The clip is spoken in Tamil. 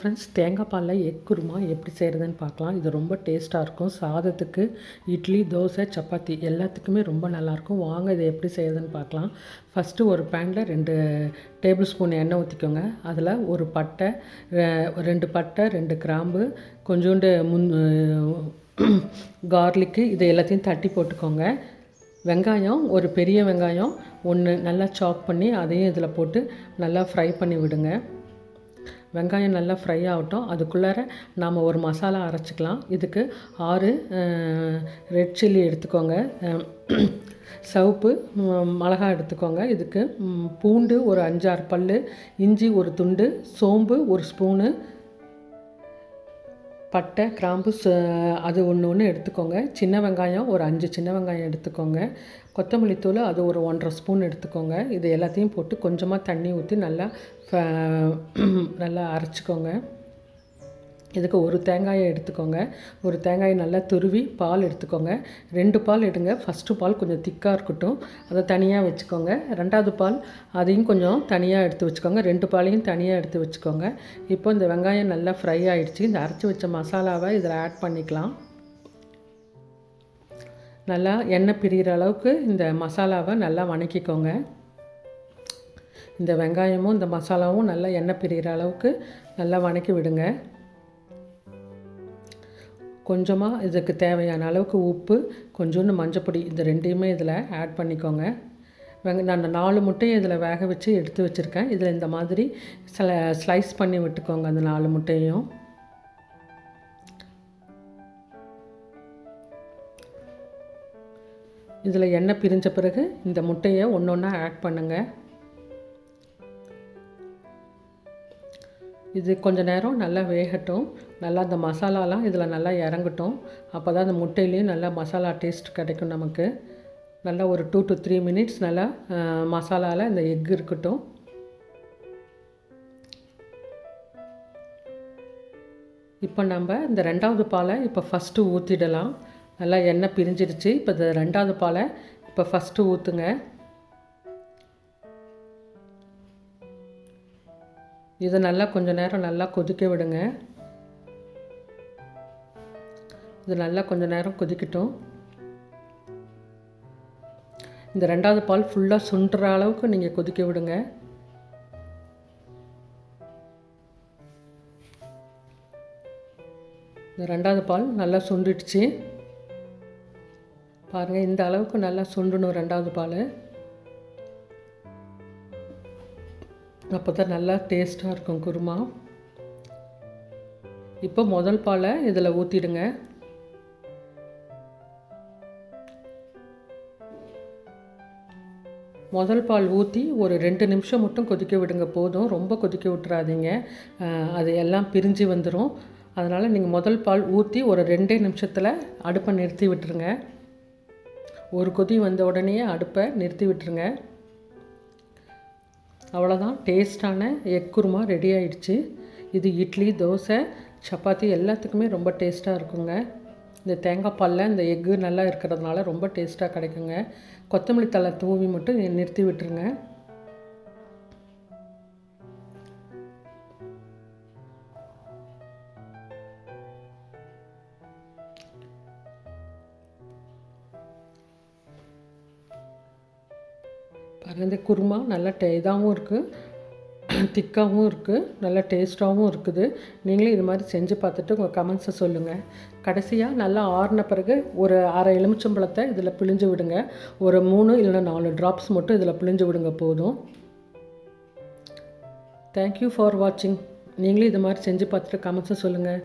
ஃப்ரெண்ட்ஸ் தேங்காய் பாலில் எக் குருமா எப்படி செய்கிறதுன்னு பார்க்கலாம். இது ரொம்ப டேஸ்ட்டாக இருக்கும். சாதத்துக்கு இட்லி தோசை சப்பாத்தி எல்லாத்துக்குமே ரொம்ப நல்லாயிருக்கும் வாங்க இதை எப்படி செய்கிறதுன்னு பார்க்கலாம். ஃபஸ்ட்டு ஒரு பேனில் ரெண்டு டேபிள் ஸ்பூன் எண்ணெய் ஊற்றிக்கோங்க அதில் ஒரு பட்டை ரெண்டு பட்டை ரெண்டு கிராம்பு கொஞ்சோண்டு முன் கார்லிக்கு இது எல்லாத்தையும் தட்டி போட்டுக்கோங்க. வெங்காயம் ஒரு பெரிய வெங்காயம் ஒன்று நல்லா சாப் பண்ணி அதையும் இதில் போட்டு நல்லா ஃப்ரை பண்ணி விடுங்க. வெங்காயம் நல்லா ஃப்ரை ஆகட்டும். அதுக்குள்ளார நாம் ஒரு மசாலா அரைச்சிக்கலாம். இதுக்கு ஆறு ரெட் சில்லி எடுத்துக்கோங்க. சவுப்பு மிளகா எடுத்துக்கோங்க. இதுக்கு பூண்டு ஒரு அஞ்சாறு பல் இஞ்சி ஒரு துண்டு சோம்பு ஒரு ஸ்பூனு பட்டை கிராம்பு அது ஒன்று ஒன்று எடுத்துக்கோங்க. சின்ன வெங்காயம் ஒரு அஞ்சு சின்ன வெங்காயம் எடுத்துக்கோங்க. கொத்தமல்லி தூள் அது ஒரு ஒன்றரை ஸ்பூன் எடுத்துக்கோங்க. இது எல்லாத்தையும் போட்டு கொஞ்சமாக தண்ணி ஊற்றி நல்லா நல்லா அரைச்சிக்கோங்க. இதுக்கு ஒரு தேங்காயை எடுத்துக்கோங்க. ஒரு தேங்காயை நல்லா துருவி பால் எடுத்துக்கோங்க. ரெண்டு பால் எடுங்க. ஃபஸ்ட்டு பால் கொஞ்சம் திக்காக இருக்கட்டும். அதை தனியாக வச்சுக்கோங்க. ரெண்டாவது பால் அதையும் கொஞ்சம் தனியாக எடுத்து வச்சுக்கோங்க. ரெண்டு பாலையும் தனியாக எடுத்து வச்சுக்கோங்க. இப்போ இந்த வெங்காயம் நல்லா ஃப்ரை ஆகிடுச்சு இந்த அரைச்சி வச்ச மசாலாவை இதில் ஆட் பண்ணிக்கலாம். நல்லா எண்ணெய் பிரிகிற அளவுக்கு இந்த மசாலாவை நல்லா வணக்கிக்கோங்க. இந்த வெங்காயமும் இந்த மசாலாவும் நல்லா எண்ணெய் பிரிகிற அளவுக்கு நல்லா வணக்கி விடுங்க. கொஞ்சமாக இதுக்கு தேவையான அளவுக்கு உப்பு கொஞ்சோண்டு மஞ்சப்பொடி இந்த ரெண்டையுமே இதில் ஆட் பண்ணிக்கோங்க. வெங்க நான் நாலு முட்டையை இதில் வேக வச்சு எடுத்து வச்சுருக்கேன். இதில் இந்த மாதிரி சில ஸ்லைஸ் பண்ணி விட்டுக்கோங்க அந்த நாலு முட்டையும். இதில் எண்ணெய் பிரிஞ்ச பிறகு இந்த முட்டையை ஒன்று ஒன்றா ஆட் பண்ணுங்கள் இது கொஞ்சம் நேரம் நல்லா வேகட்டும். நல்லா அந்த மசாலாலாம் இதில் நல்லா இறங்கட்டும். அப்போ தான் அந்த முட்டையிலையும் நல்லா மசாலா டேஸ்ட் கிடைக்கும் நமக்கு. நல்லா ஒரு டூ டு த்ரீ மினிட்ஸ் நல்லா மசாலாவில் இந்த எக் இருக்கட்டும். இப்போ நம்ம இந்த ரெண்டாவது பாலை இப்போ ஃபஸ்ட்டு ஊற்றிடலாம் நல்லா எண்ணெய் பிரிஞ்சிடுச்சு. இப்போ இந்த ரெண்டாவது பாலை இப்போ ஃபஸ்ட்டு ஊற்றுங்க இதை நல்லா கொஞ்சம் நேரம் நல்லா கொதிக்க விடுங்க. இது நல்லா கொஞ்சம் நேரம் கொதிக்கட்டும். இந்த ரெண்டாவது பால் ஃபுல்லாக சுண்டுற அளவுக்கு நீங்கள் கொதிக்க விடுங்க. இந்த ரெண்டாவது பால் நல்லா சுண்டுடுச்சு. பாருங்கள் இந்த அளவுக்கு நல்லா சுண்டணும் ரெண்டாவது பால். அப்போ தான் நல்லா டேஸ்ட்டாக இருக்கும் குருமா. இப்போ முதல் பாலை இதில் ஊற்றிடுங்க முதல் பால் ஊற்றி ஒரு ரெண்டு நிமிஷம் மட்டும் கொதிக்க விடுங்க போதும். ரொம்ப கொதிக்க விட்டுறாதீங்க. அது எல்லாம் பிரிஞ்சு வந்துடும் அதனால் நீங்கள் முதல் பால் ஊற்றி ஒரு ரெண்டே நிமிஷத்தில் அடுப்பை நிறுத்தி விட்டுருங்க. ஒரு கொதி வந்த உடனே அடுப்பை நிறுத்தி விட்டுருங்க. அவ்வளோதான் டேஸ்டான எக் குருமா ரெடி ஆயிடுச்சு. இது இட்லி தோசை சப்பாத்தி எல்லாத்துக்குமே ரொம்ப டேஸ்ட்டாக இருக்குங்க. இந்த தேங்காய் பாலில் இந்த எக்கு நல்லா இருக்கிறதுனால ரொம்ப டேஸ்ட்டாக கிடைக்குங்க. கொத்தமல்லி தலை தூவி மட்டும் நிறுத்தி விட்டுருங்க. பாருங்கள் இந்த குருமா நல்லா டே இதாகவும் இருக்குது திக்காகவும் இருக்குது நல்லா டேஸ்ட்டாகவும் இருக்குது. நீங்களும் இது மாதிரி செஞ்சு பார்த்துட்டு உங்கள் கமெண்ட்ஸை சொல்லுங்கள் கடைசியாக நல்லா ஆறின பிறகு ஒரு அரை எலுமிச்சம்பழத்தை இதில் பிழிஞ்சு விடுங்க. ஒரு மூணு இல்லைன்னா நாலு ட்ராப்ஸ் மட்டும் இதில் பிழிஞ்சு விடுங்க போதும். தேங்க்யூ ஃபார் வாட்சிங் நீங்களும் இது மாதிரி செஞ்சு பார்த்துட்டு கமெண்ட்ஸை சொல்லுங்கள்